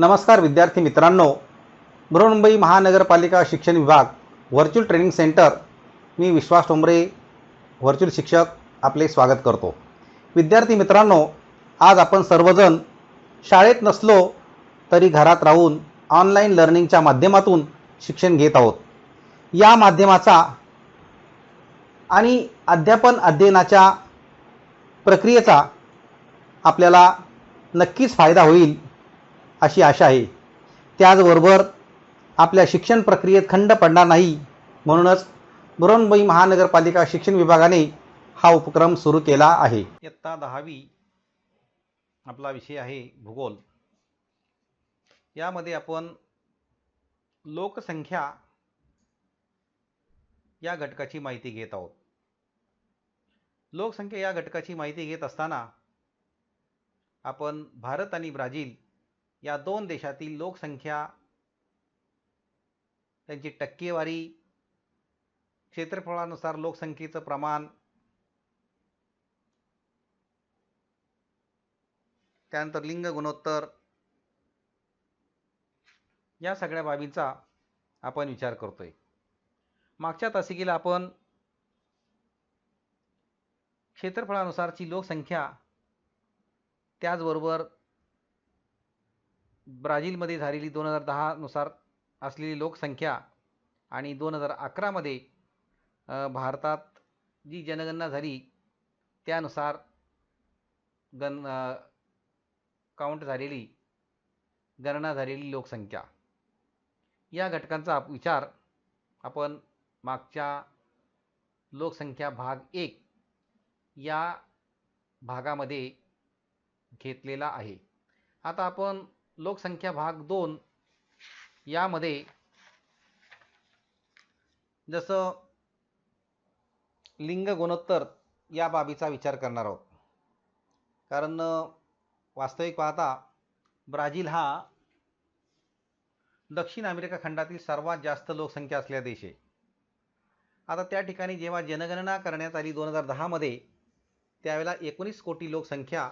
नमस्कार विद्यार्थी मित्रांनो. बृहन्मुंबई महानगरपालिका शिक्षण विभाग व्हर्च्युअल ट्रेनिंग सेंटर मी विश्वास टोंबरे व्हर्च्युअल शिक्षक आपले स्वागत करतो. विद्यार्थी मित्रांनो आज आपण सर्वजण शाळेत नसलो तरी घरात राहून ऑनलाईन लर्निंगच्या माध्यमातून शिक्षण घेत आहोत. या माध्यमाचा आणि अध्यापन अध्ययनाच्या प्रक्रियेचा आपल्याला नक्कीच फायदा होईल. अशी आशा आहे. त्याचबरोबर आपल्या शिक्षण प्रक्रियेत खंड पडणार नाही. म्हणूनच बृहन्मुंबई महानगरपालिका शिक्षण विभागाने हा उपक्रम सुरू केला आहे. इयत्ता दहावी आपला विषय आहे भूगोल. यामध्ये आपण लोकसंख्या या घटकाची माहिती घेत आहोत. लोकसंख्या या घटकाची माहिती घेत असताना आपण भारत आणि ब्राझील या दोन देशातील लोकसंख्या त्यांची टक्केवारी क्षेत्रफळानुसार लोकसंख्येचं प्रमाण त्यानंतर लिंग गुणोत्तर या सगळ्या बाबींचा आपण विचार करतोय. मागच्या तासिकेला आपण क्षेत्रफळानुसारची लोकसंख्या त्याचबरोबर ब्राझीलमध्ये झालेली दोन हजार दहानुसार असलेली लोकसंख्या आणि दोन हजार अकरामध्ये भारतात जी जनगणना झाली त्यानुसार गण काउंट झालेली गणना झालेली लोकसंख्या. या घटकांचा विचार आपण मागच्या लोकसंख्या भाग एक या भागामध्ये घेतलेला आहे. आता आपण लोकसंख्या भाग दोन यामध्ये जसं लिंग गुणोत्तर या बाबीचा विचार करणार आहोत. कारण वास्तविक पाहता ब्राझील हा दक्षिण अमेरिका खंडातील सर्वात जास्त लोकसंख्या असलेला देश आहे. आता त्या ठिकाणी जेव्हा जनगणना करण्यात आली दोन हजार दहामध्ये त्यावेळेला एकोणीस कोटी लोकसंख्या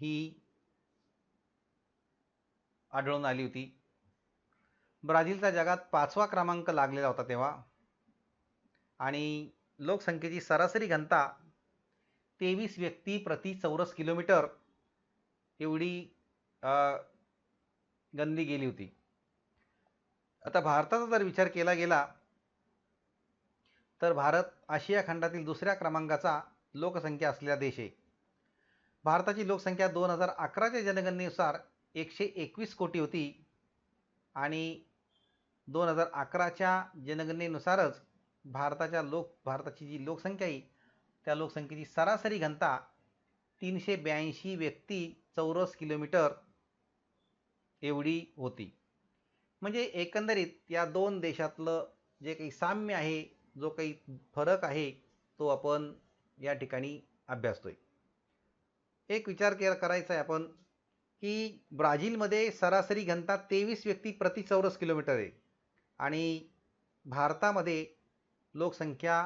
ही आढळून आली होती. ब्राझीलचा जगात पाचवा क्रमांक लागलेला होता तेव्हा. आणि लोकसंख्येची सरासरी घनता तेवीस व्यक्ती प्रति चौरस किलोमीटर एवढी गणली गेली होती. आता भारताचा जर विचार केला गेला तर भारत आशिया खंडातील दुसऱ्या क्रमांकाचा लोकसंख्या असलेला देश आहे. भारताची लोकसंख्या दोन हजार अकराच्या जनगणनेनुसार एकशे एकवीस कोटी होती. आणि दोन हजार अकराच्या जनगणनेनुसारच भारताच्या लोक भारताची जी लोकसंख्या आहे त्या लोकसंख्येची सरासरी घनता तीनशे ब्याऐंशी व्यक्ती चौरस किलोमीटर एवढी होती. म्हणजे एकंदरीत या दोन देशातलं जे काही साम्य आहे जो काही फरक आहे तो आपण या ठिकाणी अभ्यासतोय. एक विचार के करायचा आहे आपण. की ब्राझीलमध्ये सरासरी घनता तेवीस व्यक्ती प्रति चौरस किलोमीटर आहे. आणि भारतामध्ये लोकसंख्या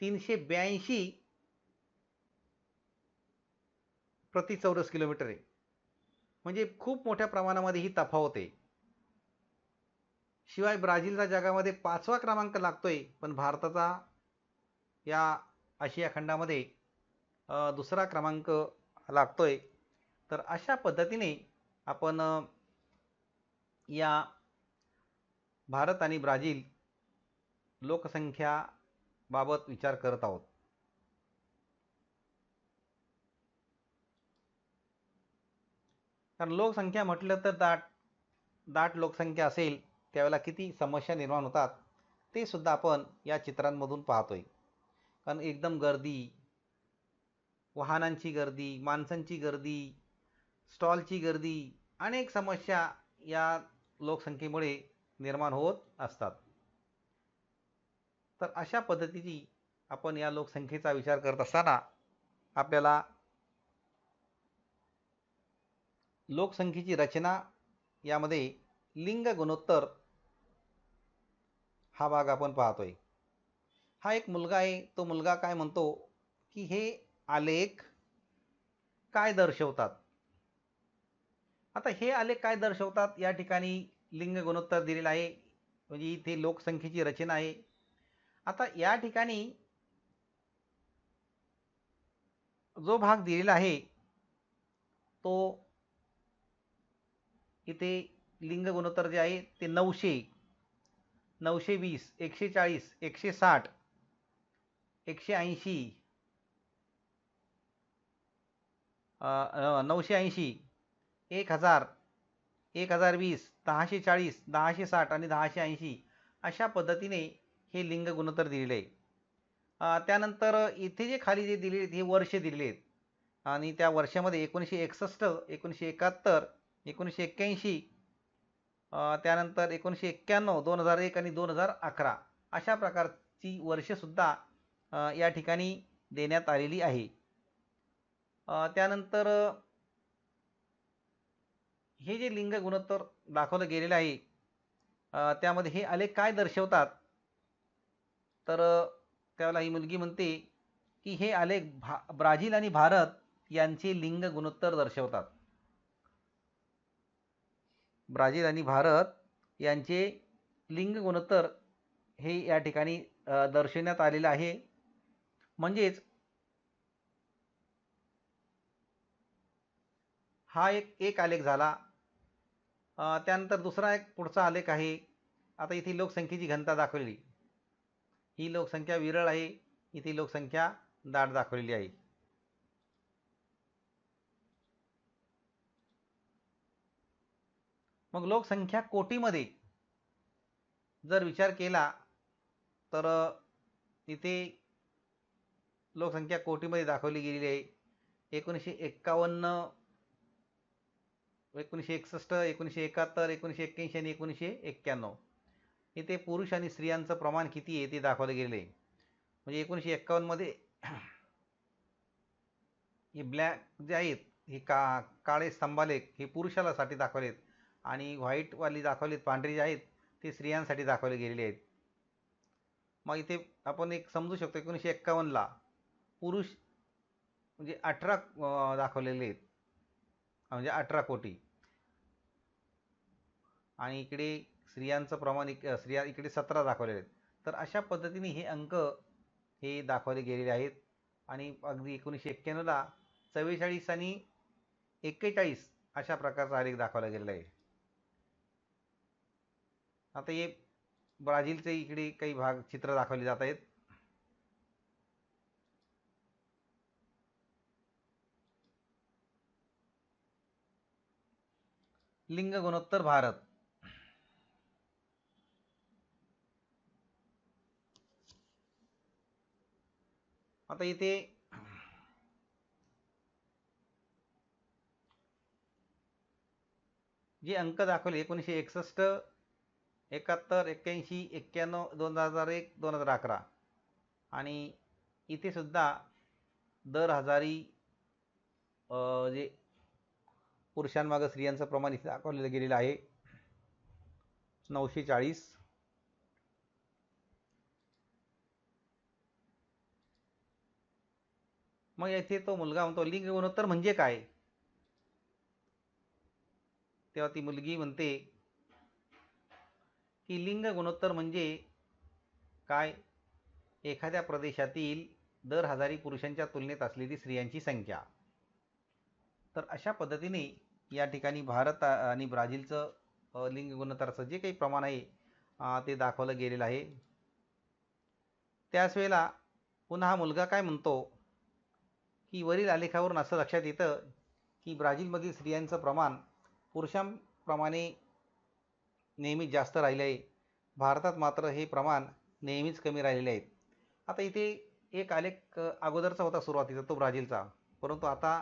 तीनशे ब्याऐंशी प्रति चौरस किलोमीटर आहे. म्हणजे खूप मोठ्या प्रमाणामध्ये ही तफावत आहे. शिवाय ब्राझीलचा जगामध्ये पाचवा क्रमांक लागतोय पण भारताचा या आशिया खंडामध्ये दुसरा क्रमांक लागतोय. तर अशा पद्धतीने आपण या भारत आणि ब्राझील लोकसंख्याबाबत विचार करत आहोत. कारण लोकसंख्या म्हटलं तर दाट दाट लोकसंख्या असेल त्यावेळेला किती समस्या निर्माण होतात ते सुद्धा आपण या चित्रांमधून पाहतोय. कारण एकदम गर्दी वाहनांची गर्दी माणसांची गर्दी स्टॉलची गर्दी अनेक समस्या या लोकसंख्येमुळे निर्माण होत असतात. तर अशा पद्धतीची आपण या लोकसंख्येचा विचार करत असताना आपल्याला लोकसंख्येची रचना यामध्ये लिंग गुणोत्तर हा भाग आपण पाहतोय. हा एक मुलगा आहे तो मुलगा काय म्हणतो की हे आलेख काय दर्शवतात? आता हे आलेख काय दर्शवतात? या ठिकाणी लिंग गुणोत्तर दिलेलं आहे. म्हणजे इथे लोकसंख्येची रचना आहे. आता या ठिकाणी जो भाग दिलेला आहे तो इथे लिंग गुणोत्तर जे आहे ते नऊशे नऊशे वीस एकशे चाळीस एकशे साठ एकशे ऐंशी. नऊशे ऐंशी. एक हजार एक हजार वीस दहाशे चाळीस दहाशे साठ आणि दहाशे ऐंशी अशा पद्धतीने हे लिंग गुणोत्तर दिलेले आहे त्यानंतर इथे जे खाली जे दिले हे वर्ष दिलेले आहेत. आणि त्या वर्षामध्ये एकोणीसशे एकसष्ट एकोणीसशे एकाहत्तर एकोणीसशे एक्क्याऐंशी त्यानंतर एकोणीसशे एक्क्याण्णव दोन हजार एक आणि दोन हजार अकरा अशा प्रकारची वर्षसुद्धा या ठिकाणी देण्यात आलेली आहे. त्यानंतर हे जे लिंग गुणोत्तर दाखवलं गेलेलं आहे त्यामध्ये हे आलेख काय दर्शवतात? तर त्यावेळेला ही मुलगी म्हणते की हे आलेख भा ब्राझील आणि भारत यांचे लिंग गुणोत्तर दर्शवतात. ब्राझील आणि भारत यांचे लिंग गुणोत्तर हे या ठिकाणी दर्शवण्यात आलेलं आहे. म्हणजेच हा एक एक आलेख झाला. त्यानंतर दुसरा एक पुढचा आलेख आहे. आता इथे लोकसंख्येची घनता दाखवलेली. ही लोकसंख्या विरळ आहे. इथे लोकसंख्या दाट दाखवलेली आहे. मग लोकसंख्या कोटीमध्ये जर विचार केला तर इथे लोकसंख्या कोटीमध्ये दाखवली गेलेली आहे. एकोणीसशे एक्कावन्न एकोणीसशे एकसष्ट एकोणीसशे एकाहत्तर एकोणीसशे एक्क्याऐंशी आणि एकोणीसशे एक्क्याण्णव. इथे पुरुष आणि स्त्रियांचं प्रमाण किती आहे ते दाखवलं गेलं. आहे म्हणजे एकोणीसशे एक्कावन्नमध्ये हे ब्लॅक जे आहेत हे का काळे स्तंभालेख हे पुरुषालासाठी दाखवलेत आणि व्हाईटवाली दाखवलेत पांढरे जे आहेत ते स्त्रियांसाठी दाखवले गेलेले आहेत. मग इथे आपण एक समजू शकतो एकोणीसशे एक्कावन्नला पुरुष म्हणजे अठरा दाखवलेले आहेत. म्हणजे अठरा कोटी. आणि इकडे स्त्रियांचं प्रमाण इक स्त्रिया इकडे सतरा दाखवलेले आहेत. तर अशा पद्धतीने हे अंक हे दाखवले गेलेले आहेत. आणि अगदी एकोणीसशे एक्क्याण्णवला चव्वेचाळीस आणि एक्केचाळीस अशा प्रकारचा आलेख दाखवला गेलेला आहे. आता हे ब्राझीलचे इकडे काही भाग चित्र दाखवले जात आहेत. लिंग गुणोत्तर भारत. आता इथे जे अंक दाखवले एकोणीसशे एकसष्ट एकाहत्तर एक्क्याऐंशी एक्क्याण्णव दोन हजार एक दोन हजार अकरा. आणि इथे सुद्धा दर हजारी जे पुरुषांमागं स्त्रियांचं प्रमाण इथे दाखवलेलं गेलेलं आहे. नऊशे चाळीस. मग येथे तो मुलगा म्हणतो लिंग गुणोत्तर म्हणजे काय? तेव्हा ती मुलगी म्हणते की लिंग गुणोत्तर म्हणजे काय? एखाद्या प्रदेशातील दर हजारी पुरुषांच्या तुलनेत असलेली स्त्रियांची संख्या. तर अशा पद्धतीने या ठिकाणी भारत आणि ब्राझीलचं लिंग गुणोत्तराचं जे काही प्रमाण आहे ते दाखवलं गेलेलं आहे. त्याच वेळेला पुन्हा हा मुलगा काय म्हणतो? की वरील आलेखावरून असं लक्षात येतं की ब्राझीलमधील स्त्रियांचं प्रमाण पुरुषांप्रमाणे नेहमीच जास्त राहिले आहे भारतात मात्र हे प्रमाण नेहमीच कमी राहिलेले आहेत. आता इथे एक आलेख अगोदरचा होता सुरुवातीचा तो ब्राझीलचा. परंतु आता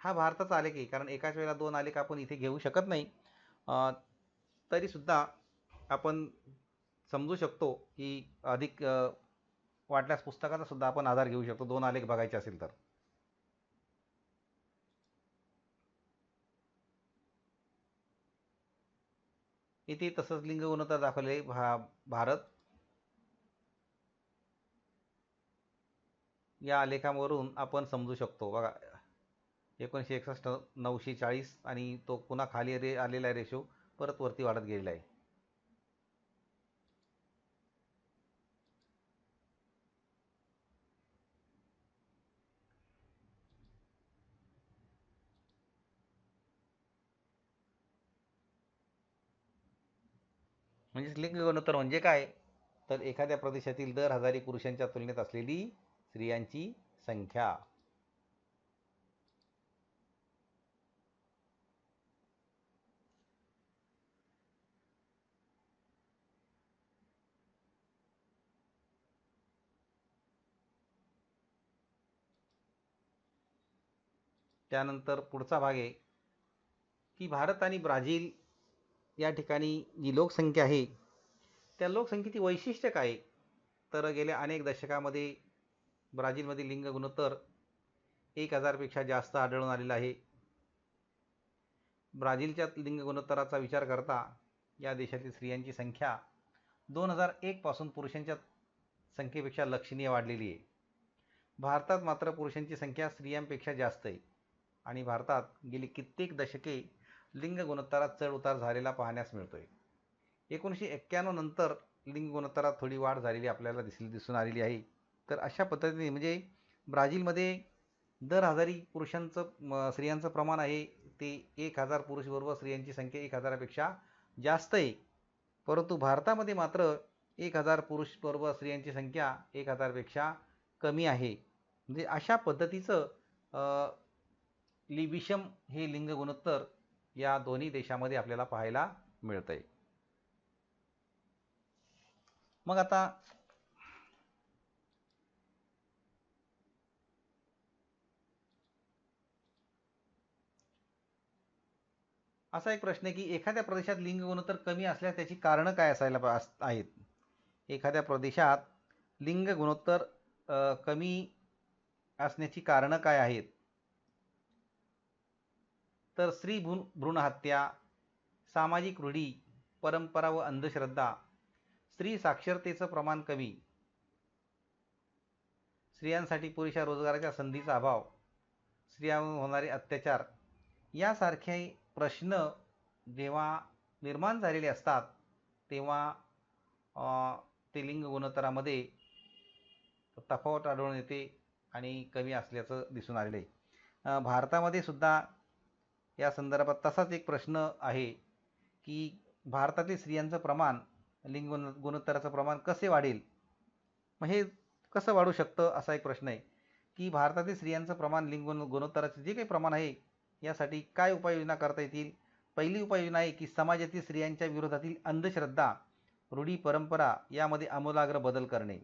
हा भारताचा आलेख आहे कारण एकाच वेळेला दोन आलेख आपण इथे घेऊ शकत नाही. तरीसुद्धा आपण समजू शकतो की अधिक वाटल्यास पुस्तकाचा सुद्धा आपण आधार घेऊ शकतो. दोन आलेख बघायचे असेल तर. इथे तसंच लिंग गुणता दाखवले भा भारत. या आलेखावरून आपण समजू शकतो. बघा एकोणीसशे एकसष्ट नऊशे चाळीस आणि तो पुन्हा खाली रे आलेला आहे रेशो परत वरती वाढत गेलेला आहे. म्हणजेच लिंग गुणोत्तर म्हणजे काय? तर एखाद्या प्रदेशातील दर हजारी पुरुषांच्या तुलनेत असलेली स्त्रियांची संख्या. त्यानंतर पुढचा भाग आहे की भारत आणि ब्राझील या ठिकाणी जी लोकसंख्या आहे त्या लोकसंख्येची वैशिष्ट्य काय? आहे? तर गेल्या अनेक दशकामध्ये ब्राझीलमध्ये लिंग गुणोत्तर एक हजारपेक्षा जास्त आढळून आलेलं आहे. ब्राझीलच्या लिंग गुणोत्तराचा विचार करता या देशातील स्त्रियांची संख्या दोन हजार एकपासून पुरुषांच्या संख्येपेक्षा लक्षणीय वाढलेली आहे. भारतात मात्र पुरुषांची संख्या स्त्रियांपेक्षा जास्त आहे आणि भारतात गेली कित्येक दशके लिंग गुणोत्तरात चढ उतार झालेला पाहण्यास मिळतोय. एकोणीसशे एक्क्याण्णव नंतर लिंग गुणोत्तरात थोडी वाढ झालेली आपल्याला दिसली दिसून आलेली आहे. तर अशा पद्धतीने म्हणजे ब्राझीलमध्ये दर हजारी पुरुषांचं म स्त्रियांचं प्रमाण आहे. ते एक हजार पुरुषबरोबर स्त्रियांची संख्या एक हजारापेक्षा जास्त आहे. परंतु भारतामध्ये मात्र एक हजार पुरुषबरोबर स्त्रियांची संख्या एक हजारपेक्षा कमी आहे. म्हणजे अशा पद्धतीचं लि विषम हे लिंग गुणोत्तर या दोन्ही देशामध्ये आपल्याला पाहायला मिळतं आहे मग आता असा एक प्रश्न आहे की एखाद्या प्रदेशात लिंग गुणोत्तर कमी असल्यास त्याची कारणं काय असायला पा आहेत? एखाद्या प्रदेशात लिंग गुणोत्तर कमी असण्याची कारणं काय आहेत? तर स्त्री भ्रूण भ्रूणहत्या सामाजिक रूढी परंपरा व अंधश्रद्धा स्त्री साक्षरतेचं प्रमाण कमी. स्त्रियांसाठी पुरेशा रोजगाराच्या संधीचा अभाव. स्त्रियांवर होणारे अत्याचार. यासारखे प्रश्न जेव्हा निर्माण झालेले असतात तेव्हा ते लिंग गुणोत्तरामध्ये तफावत आढळून येते आणि कमी असल्याचं दिसून आलेलं आहे. भारतामध्ये सुद्धा या संदर्भात तसाच एक प्रश्न आहे की भारतातील स्त्रियांचं प्रमाण लिंग गुणोत्तराचं प्रमाण कसे वाढेल? मग हे कसं वाढू शकतं असा एक प्रश्न आहे. की भारतातील स्त्रियांचं प्रमाण लिंग गुण गुणोत्तराचं जे काही प्रमाण आहे यासाठी काय उपाययोजना करता येतील? पहिली उपाययोजना आहे की समाजातील स्त्रियांच्या विरोधातील अंधश्रद्धा रूढी परंपरा यामध्ये आमूलाग्र बदल करणे.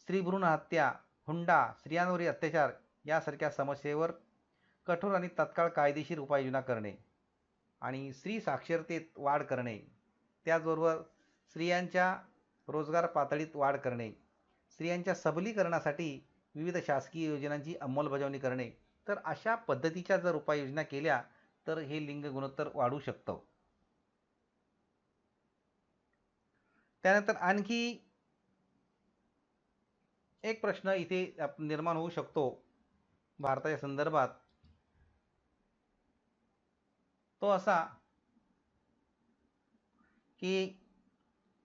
स्त्रीभ्रूण हत्या हुंडा स्त्रियांवरील अत्याचार यासारख्या समस्येवर कठोर आणि तत्काळ कायदेशीर उपाययोजना करणे. आणि स्त्री साक्षरतेत वाढ करणे. त्याचबरोबर स्त्रियांच्या रोजगार पातळीत वाढ करणे स्त्रियांच्या सबलीकरणासाठी विविध शासकीय योजनांची अंमलबजावणी करणे तर अशा पद्धतीच्या जर उपाययोजना केल्या तर हे लिंग गुणोत्तर वाढू शकतं. त्यानंतर आणखी एक प्रश्न इथे निर्माण होऊ शकतो भारताच्या संदर्भात. तो असा की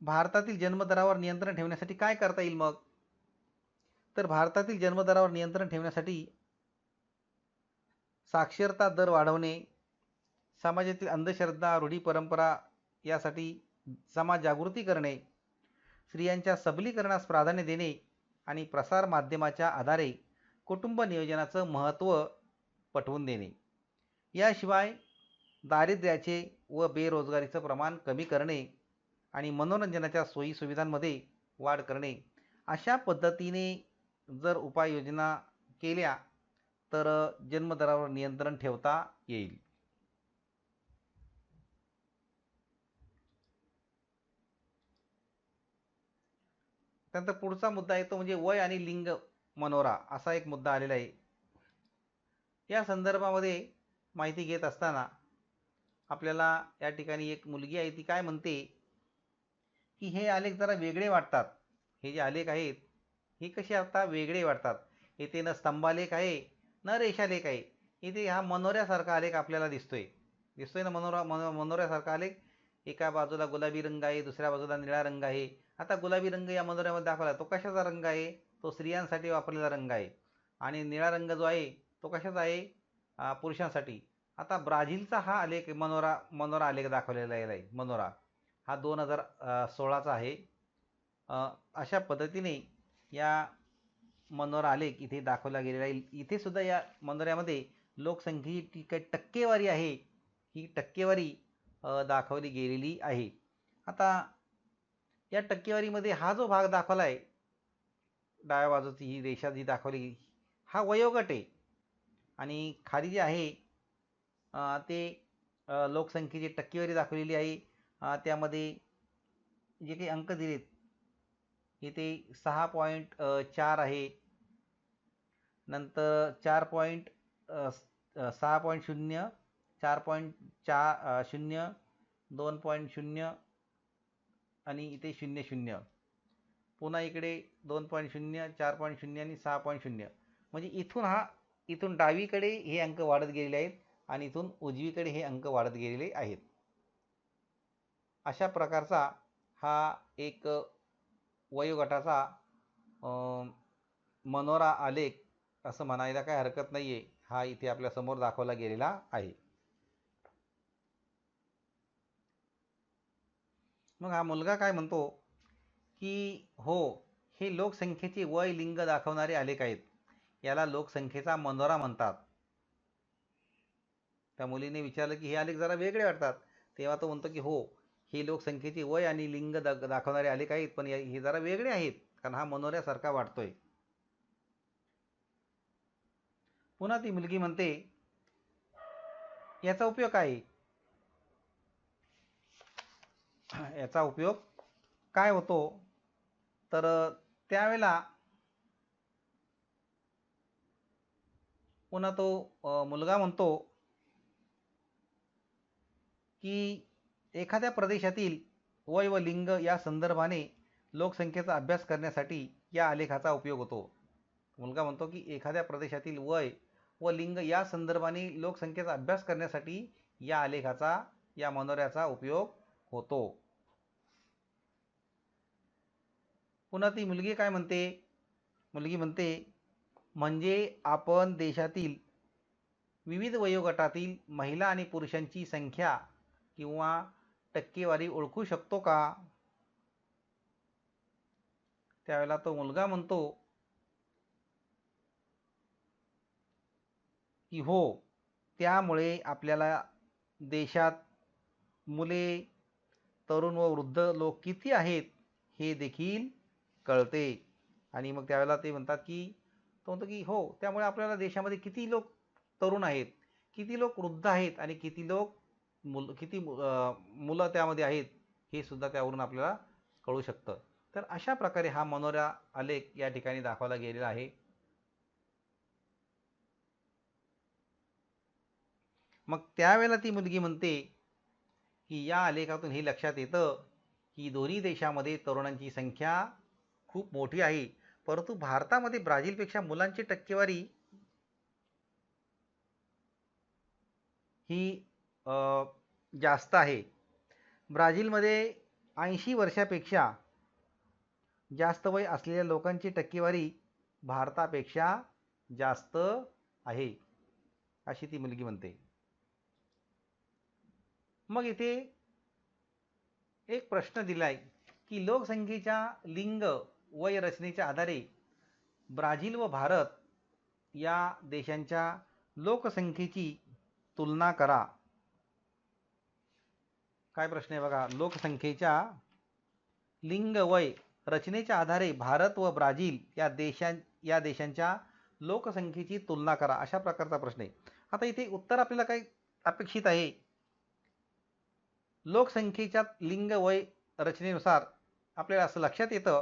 भारतातील जन्मदरावर नियंत्रण ठेवण्यासाठी काय करता येईल मग? तर भारतातील जन्मदरावर नियंत्रण ठेवण्यासाठी साक्षरता दर वाढवणे समाजातील अंधश्रद्धा रूढी परंपरा यासाठी समाज जागृती करणे स्त्रियांच्या सबलीकरणास प्राधान्य देणे आणि प्रसारमाध्यमाच्या आधारे कुटुंब नियोजनाचं महत्त्व पटवून देणे. याशिवाय दारिद्र्याचे व बेरोजगारीचं प्रमाण कमी करणे आणि मनोरंजनाच्या सोयीसुविधांमध्ये वाढ करणे. अशा पद्धतीने जर उपाययोजना केल्या तर जन्मदरावर नियंत्रण ठेवता येईल. त्यानंतर पुढचा मुद्दा आहे तो म्हणजे वय आणि लिंग मनोरा असा एक मुद्दा आलेला आहे. या संदर्भामध्ये माहिती घेत असताना आपल्याला या ठिकाणी एक मुलगी आहे ती काय म्हणते? की हे आलेख जरा वेगळे वाटतात. हे जे आलेख आहेत हे कसे आता वेगळे वाटतात? येथे न स्तंभालेख आहे न रेषालेख आहे. इथे हा मनोऱ्यासारखा आलेख आपल्याला दिसतोय. दिसतोय ना मनोरा मनो मनोऱ्यासारखा आलेख? एका बाजूला गुलाबी रंग आहे दुसऱ्या बाजूला निळा रंग आहे. आता गुलाबी रंग या मनोऱ्यामध्ये दाखवला तो कशाचा रंग आहे? तो स्त्रियांसाठी वापरलेला रंग आहे. आणि निळा रंग जो आहे तो कशाचा आहे? पुरुषांसाठी. आता ब्राझीलचा हा आलेख मनोरा मनोरा आलेख दाखवलेला आहे मनोरा. हा दोन हजार सोळाचा आहे. अशा पद्धतीने या मनोरा आलेख इथे दाखवला गेलेला आहे. इथे सुद्धा या मनोऱ्यामध्ये लोकसंख्येची काही टक्केवारी आहे ही टक्केवारी दाखवली गेलेली आहे. आता या टक्केवारीमध्ये हा जो भाग दाखवला आहे डाव्या बाजूची ही रेषा जी दाखवली हा वयोगट आहे. आणि खाली जे आहे ते लोकसंख्येची टक्केवारी दाखवलेली आहे. त्यामध्ये जे काही अंक दिलेत इथे सहा पॉईंट चार आहे. नंतर चार पॉईंट सहा पॉईंट शून्य चार पॉईंट चार शून्य दोन पॉईंट शून्य आणि इथे शून्य शून्य. पुन्हा इकडे दोन पॉईंट शून्य चार पॉईंट शून्य आणि सहा पॉईंट शून्य. म्हणजे इथून हा इथून डावीकडे हे अंक वाढत गेलेले आहेत आणि इथून उजवीकडे हे अंक वाढत गेलेले आहेत. अशा प्रकारचा हा एक वयोगटाचा अं, मनोरा आलेख असं म्हणायला काही हरकत नाही आहे हा इथे आपल्यासमोर दाखवला गेलेला आहे. मग हा मुलगा काय म्हणतो? की हो हे लोकसंख्येचे वय लिंग दाखवणारे आलेख आहेत. याला लोकसंख्येचा मनोरा म्हणतात. त्या मुलीने विचारलं की हे आलेख जरा वेगळे वाटतात. तेव्हा तो म्हणतो की हो हे लोकसंख्येचे वय आणि लिंग दा दाखवणारे आलेख आहेत पण हे जरा वेगळे आहेत कारण हा मनोऱ्यासारखा वाटतोय. पुन्हा ती मुलगी म्हणते याचा उपयोग काय? याचा उपयोग काय होतो? तर त्यावेळेला पुन्हा तो मुलगा म्हणतो की एखाद्या प्रदेशातील वय व लिंग या संदर्भाने लोकसंख्येचा अभ्यास करण्यासाठी या आलेखाचा उपयोग होतो. मुलगा म्हणतो की एखाद्या प्रदेशातील वय व लिंग या संदर्भाने लोकसंख्येचा अभ्यास करण्यासाठी या आलेखाचा या मनोऱ्याचा उपयोग होतो. पुन्हा ती मुलगी काय म्हणते? मुलगी म्हणते म्हणजे आपण देशातील विविध वयोगटातील महिला आणि पुरुषांची संख्या किंवा टक्केवारी ओळखू शकतो का? त्यावेळेला तो मुलगा म्हणतो की हो त्यामुळे आपल्याला देशात मुले तरुण व वृद्ध लोक किती आहेत हे देखील कळते. आणि मग त्यावेळेला ते म्हणतात की तो म्हणतो की हो त्यामुळे आपल्याला देशामध्ये किती लोक तरुण आहेत किती लोक वृद्ध आहेत आणि किती लोक मुल किती मुलं त्यामध्ये आहेत हे सुद्धा त्यावरून आपल्याला कळू शकतं. तर अशा प्रकारे हा मनोरा आलेख या ठिकाणी दाखवला गेलेला आहे. मग त्यावेळेला ती मुलगी म्हणते की या आलेखातून हे लक्षात येतं की दोन्ही देशामध्ये तरुणांची संख्या खूप मोठी आहे. परंतु भारतामध्ये ब्राझीलपेक्षा मुलांची टक्केवारी ही जास्त आहे. ब्राझीलमध्ये ऐंशी वर्षापेक्षा जास्त वय असलेल्या लोकांची टक्केवारी भारतापेक्षा जास्त आहे अशी ती मुलगी म्हणते. मग इथे एक प्रश्न दिलाय की लोकसंख्येच्या लिंग वय रचनेच्या आधारे ब्राझील व भारत या देशांच्या लोकसंख्येची तुलना करा. काय प्रश्न आहे बघा? लोकसंख्येच्या लिंग वय रचनेच्या आधारे भारत व ब्राझील या देशां या देशांच्या लोकसंख्येची तुलना करा. अशा प्रकारचा प्रश्न आहे. आता इथे उत्तर आपल्याला काय अपेक्षित आहे? लोकसंख्येच्या लिंग वय रचनेनुसार आपल्याला असं लक्षात येतं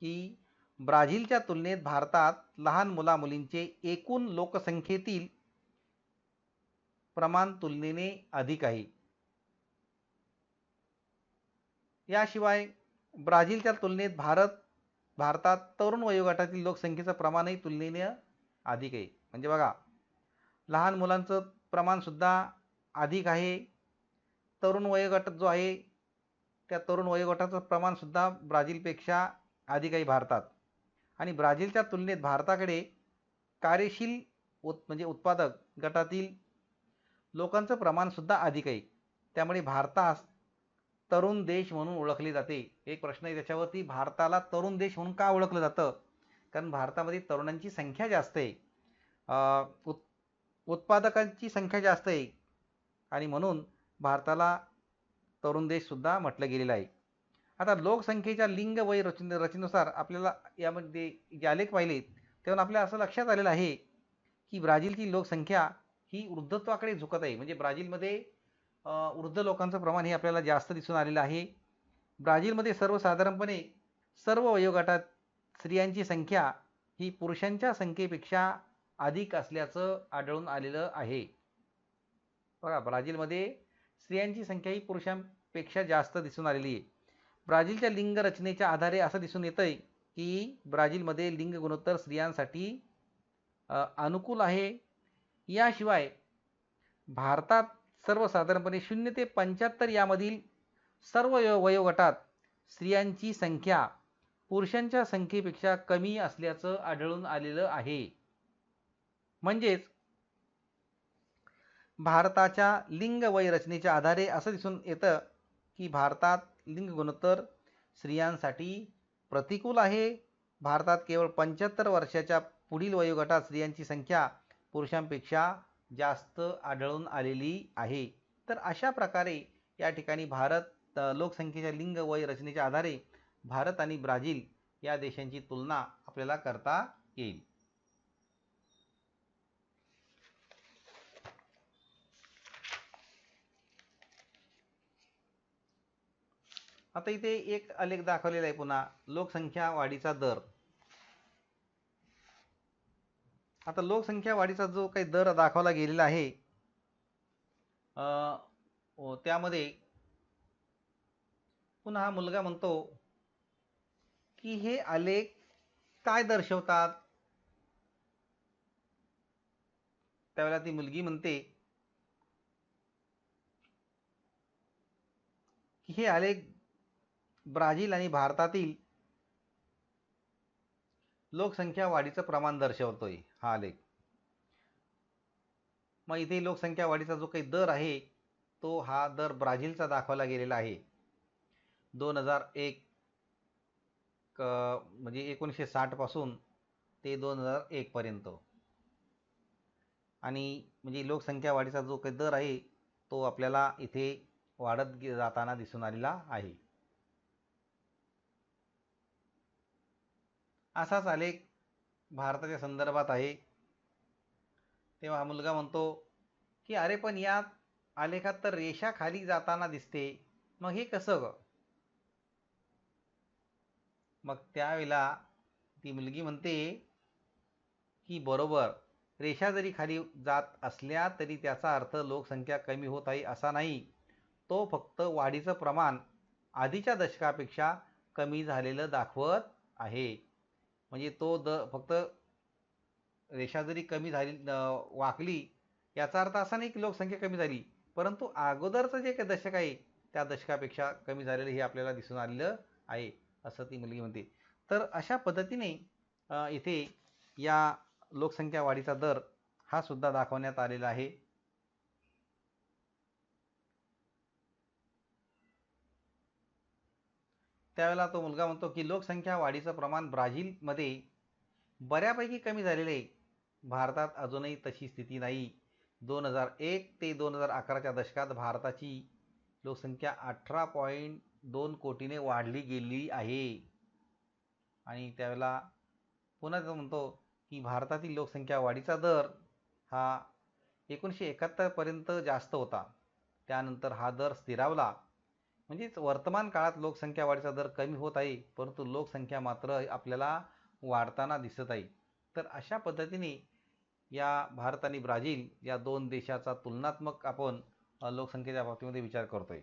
की ब्राझीलच्या तुलनेत भारतात लहान मुलामुलींचे एकूण लोकसंख्येतील प्रमाण तुलनेने अधिक आहे. याशिवाय ब्राझीलच्या तुलनेत भारत भारतात तरुण वयोगटातील लोकसंख्येचं प्रमाणही तुलनेने अधिक आहे. म्हणजे बघा लहान मुलांचं प्रमाणसुद्धा अधिक आहे. तरुण वयोगट जो आहे त्या तरुण वयोगटाचं प्रमाणसुद्धा ब्राझीलपेक्षा अधिक आहे भारतात. आणि ब्राझीलच्या तुलनेत भारताकडे कार्यशील उत म्हणजे उत्पादक गटातील लोकांचं प्रमाणसुद्धा अधिक आहे. त्यामुळे भारतास तरुण देश म्हणून ओळखले जाते. एक प्रश्न आहे त्याच्यावरती भारताला तरुण देश म्हणून का ओळखलं जातं? कारण भारतामध्ये तरुणांची संख्या जास्त आहे. उत् उत्पादकांची संख्या जास्त आहे. आणि म्हणून भारताला तरुण देशसुद्धा म्हटलं गेलेलं आहे. आता लोकसंख्येच्या लिंग वय रचन रचनेनुसार आपल्याला यामध्ये जे आलेख पाहिले तेव्हा आपल्या असं लक्षात आलेलं आहे की ब्राझीलची लोकसंख्या ही वृद्धत्वाकडे झुकत आहे. म्हणजे ब्राझीलमध्ये वृद्ध लोकांचं प्रमाण हे आपल्याला जास्त दिसून आलेलं आहे. ब्राझीलमध्ये सर्वसाधारणपणे सर्व वयोगटात स्त्रियांची संख्या ही पुरुषांच्या संख्येपेक्षा अधिक असल्याचं आढळून आलेलं आहे. बघा ब्राझीलमध्ये स्त्रियांची संख्या ही पुरुषांपेक्षा जास्त दिसून आलेली आहे. ब्राझीलच्या लिंग रचनेच्या आधारे असं दिसून येतं आहे की ब्राझीलमध्ये लिंग गुणोत्तर स्त्रियांसाठी अनुकूल आहे. याशिवाय भारतात सर्वसाधारणपणे शून्य ते पंच्याहत्तर यामधील सर्व वयोगटात स्त्रियांची संख्या पुरुषांच्या संख्येपेक्षा कमी असल्याचं आढळून आलेलं आहे. म्हणजेच भारताच्या लिंग वयरचनेच्या आधारे असं दिसून येतं की भारतात लिंग गुणोत्तर स्त्रियांसाठी प्रतिकूल आहे. भारतात केवळ पंच्याहत्तर वर्षाच्या पुढील वयोगटात स्त्रियांची संख्या पुरुषांपेक्षा जास्त आढळून आलेली आहे. तर अशा प्रकारे या ठिकाणी भारत लोकसंख्येच्या लिंग वय रचनेच्या आधारे भारत आणि ब्राझील या देशांची तुलना आपल्याला करता येईल. आता इथे एक आलेख दाखवलेला आहे पुन्हा. लोकसंख्या वाढीचा दर. आता लोकसंख्या वाढीचा जो काही दर दाखवला गेलेला आहे त्यामध्ये पुन्हा हा मुलगा म्हणतो की हे आलेख काय दर्शवतात? त्यावेळेला ती मुलगी म्हणते की हे आलेख ब्राझील आणि भारतातील लोकसंख्या वाढीचं प्रमाण दर्शवतोय. हा आलेख मग इथे लोकसंख्या वाढीचा जो काही दर आहे तो हा दर ब्राझीलचा दाखवला गेलेला आहे. दोन हजार एक म्हणजे एकोणीसशे साठपासून ते दोन हजार एकपर्यंत आणि म्हणजे लोकसंख्या वाढीचा जो काही दर आहे तो आपल्याला इथे वाढत जाताना दिसून आलेला आहे. असाच आलेख भारताच्या संदर्भात आहे. तेव्हा हा मुलगा म्हणतो की अरे पण या आलेखात तर रेषा खाली जाताना दिसते. मग हे कसं ग? मग त्यावेळेला ती मुलगी म्हणते की बरोबर रेषा जरी खाली जात असल्या तरी त्याचा अर्थ लोकसंख्या कमी होत आहे असा नाही. तो फक्त वाढीचं प्रमाण आधीच्या दशकापेक्षा कमी झालेलं दाखवत आहे. म्हणजे तो द फक्त रेषा जरी कमी झाली वाकली याचा अर्थ असा नाही की लोकसंख्या कमी झाली परंतु अगोदरचं जे काही दशक आहे त्या दशकापेक्षा कमी झालेलं हे आपल्याला दिसून आलेलं आहे असं ती मुलगी म्हणते. तर अशा पद्धतीने इथे या लोकसंख्या वाढीचा दर हा सुद्धा दाखवण्यात आलेला आहे. त्यावेळेला तो मुलगा म्हणतो की लोकसंख्या वाढीचं प्रमाण ब्राझीलमध्ये बऱ्यापैकी कमी झालेले आहे. भारतात अजूनही तशी स्थिती नाही. दोन हजार एक ते दोन हजार अकराच्या दशकात भारताची लोकसंख्या अठरा पॉईंट दोन कोटीने वाढली गेली आहे. आणि त्यावेळेला पुन्हा तो म्हणतो की भारतातील लोकसंख्या वाढीचा दर हा एकोणीसशे एकाहत्तरपर्यंत जास्त होता. त्यानंतर हा दर स्थिरावला. म्हणजेच वर्तमान काळात लोकसंख्या वाढीचा दर कमी होत आहे परंतु लोकसंख्या मात्र आपल्याला वाढताना दिसत आहे. तर अशा पद्धतीने या भारत आणि ब्राझील या दोन देशाचा तुलनात्मक आपण लोकसंख्येच्या बाबतीमध्ये विचार करतोय.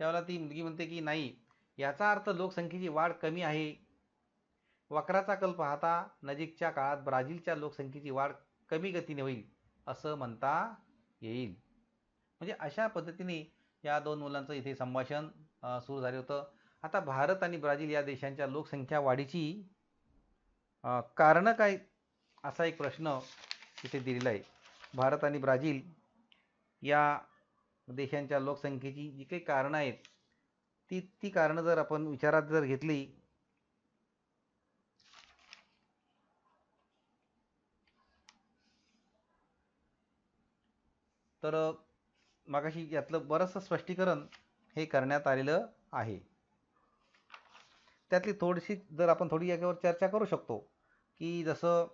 त्यावेळेला ती मुलगी म्हणते की नाही याचा अर्थ लोकसंख्येची वाढ कमी आहे. वक्राचा कल पाहता नजीकच्या काळात ब्राझीलच्या लोकसंख्येची वाढ कमी गतीने होईल असं म्हणता येईल. म्हणजे अशा पद्धतीने या दोन मुलांचं इथे संभाषण सुरू झालं होतं. आता भारत आणि ब्राझील या देशांच्या लोकसंख्या वाढीची कारणं काय? असा एक प्रश्न इथे दिलेला आहे. भारत आणि ब्राझील या देशांच्या लोकसंख्येची जी काही कारणं आहेत ती ती कारणं जर आपण विचारात जर घेतली तर मागाशी यातलं बरंचसं स्पष्टीकरण हे करण्यात आलेलं आहे. त्यातली थोडीशी जर आपण थोडी याच्यावर चर्चा करू शकतो की जसं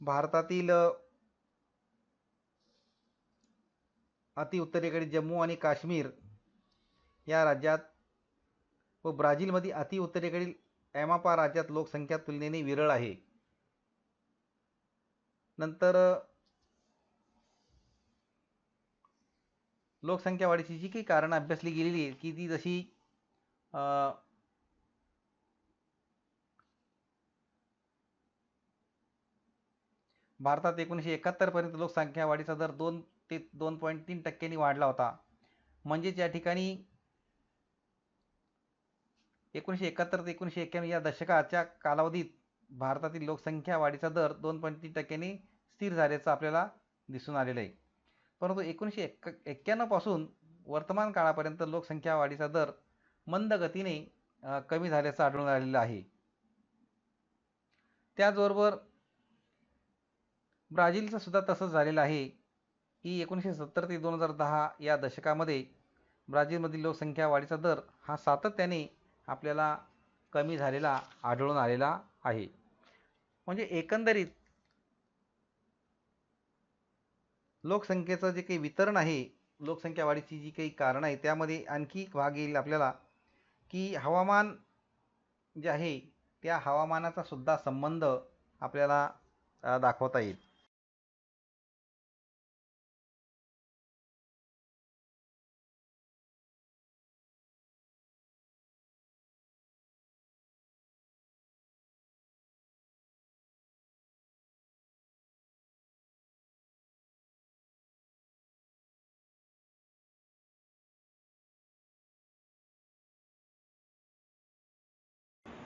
भारतातील अति उत्तरेकडे जम्मू आणि काश्मीर या राज्यात व ब्राझीलमध्ये अति उत्तरेकडील ॲमापा राज्यात लोकसंख्या तुलनेने विरळ आहे. नंतर लोकसंख्या वाढीची जी काही कारणं अभ्यासली गेलेली आहेत की ती जशी भारतात एकोणीसशे एकाहत्तरपर्यंत लोकसंख्या वाढीचा दर दोन ते दोन पॉईंट तीन टक्क्यांनी वाढला होता. म्हणजेच या ठिकाणी एकोणीसशे एकाहत्तर ते एकोणीसशे एक्क्याण्णव या दशकाच्या कालावधीत भारतातील लोकसंख्या वाढीचा दर दोन पॉईंट तीन टक्क्यांनी स्थिर झाल्याचं आपल्याला दिसून आलेलं आहे. परंतु एकोणीसशे एक्क एक्क्याण्णवपासून वर्तमान काळापर्यंत लोकसंख्या वाढीचा दर मंद गतीने कमी झाल्याचं आढळून आलेलं आहे. त्याचबरोबर ब्राझीलचं सुद्धा तसंच झालेलं आहे. की एकोणीसशे सत्तर ते दोन हजार दहा या दशकामध्ये ब्राझीलमधील लोकसंख्या वाढीचा दर हा सातत्याने आपल्याला कमी झालेला आढळून आलेला आहे. म्हणजे एकंदरीत लोकसंख्येचं जे काही वितरण आहे लोकसंख्या वाढीची जी काही कारणं आहे त्यामध्ये आणखी एक भाग येईल आपल्याला की हवामान जे आहे त्या हवामानाचा सुद्धा संबंध आपल्याला दाखवता येईल.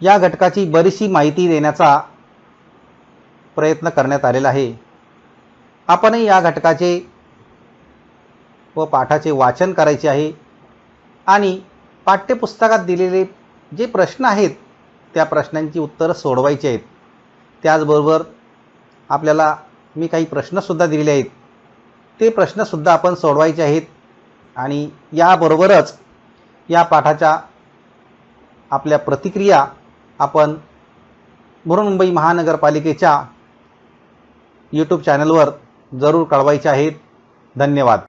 या घटकाची बरीचशी माहिती देण्याचा प्रयत्न करण्यात आलेला आहे. आपणही या घटकाचे व पाठाचे वाचन करायचे आहे आणि पाठ्यपुस्तकात दिलेले जे प्रश्न आहेत त्या प्रश्नांची उत्तरं सोडवायची आहेत. त्याचबरोबर आपल्याला मी काही प्रश्नसुद्धा दिलेले आहेत. ते प्रश्नसुद्धा आपण सोडवायचे आहेत आणि याबरोबरच या पाठाच्या आपल्या प्रतिक्रिया आपण बृहन्मुंबई महानगरपालिकेच्या यूट्यूब चॅनलवर जरूर कळवायचे आहेत. धन्यवाद.